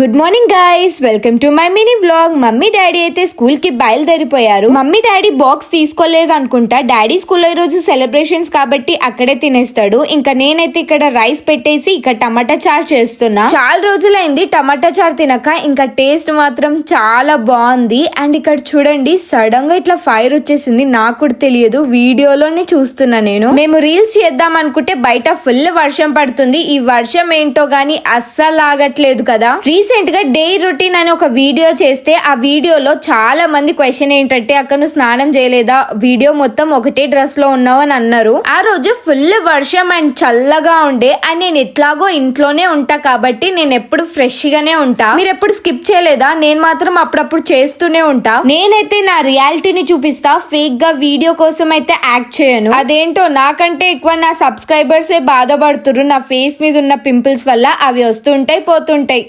Good morning guys welcome to my mini vlog mummy daddy అయితే స్కూల్కి బయలుదేరిపోయారు. Mummy daddy box తీసుకోలేదు అనుకుంటా daddy స్కూల్లో రోజు సెలబ్రేషన్స్ కాబట్టి అక్కడే తినేస్తాడు. ఇంకా నేనైతే ఇక్కడ రైస్ పెట్టేసి ఇక్కడ టమాటా చార్ చేస్తున్నా. చాలా రోజులైంది టమాటా చార్ తినక. ఇంకా టేస్ట్ మాత్రం చాలా బాగుంది. అండ్ ఇక్కడ చూడండి సడన్గా ఇట్లా ఫైర్ వచ్చేసింది. నాకు కూడా తెలియదు. వీడియోలోనే చూస్తున్నా నేను. మేము రీల్స్ చేద్దాం అనుకుంటే బయట ఫుల్ వర్షం పడుతుంది. ఈ వర్షం ఏంటో గాని అస్సలు ఆగట్లేదు కదా. రీల్స్ రీసెంట్గా డే రొటీన్ అని ఒక వీడియో చేస్తే ఆ వీడియోలో చాలా మంది క్వశ్చన్ ఏంటంటే అక్కడ నువ్వు స్నానం చేయలేదా? వీడియో మొత్తం ఒకటే డ్రెస్లో ఉన్నావు అని అన్నారు. ఆ రోజు ఫుల్ వర్షం అండ్ చల్లగా ఉండే అండ్ నేను ఎట్లాగో ఇంట్లోనే ఉంటా కాబట్టి నేను ఎప్పుడు ఫ్రెష్ గానే ఉంటా. మీరు ఎప్పుడు స్కిప్ చేయలేదా? నేను మాత్రం అప్పుడప్పుడు చేస్తూనే ఉంటా. నేనైతే నా రియాలిటీని చూపిస్తా ఫేక్గా వీడియో కోసం అయితే యాక్ట్ చేయను. అదేంటో నాకంటే ఎక్కువ నా సబ్స్క్రైబర్సే బాధపడుతురు నా ఫేస్ మీద ఉన్న పింపుల్స్ వల్ల అవి వస్తుంటాయి పోతుంటాయి.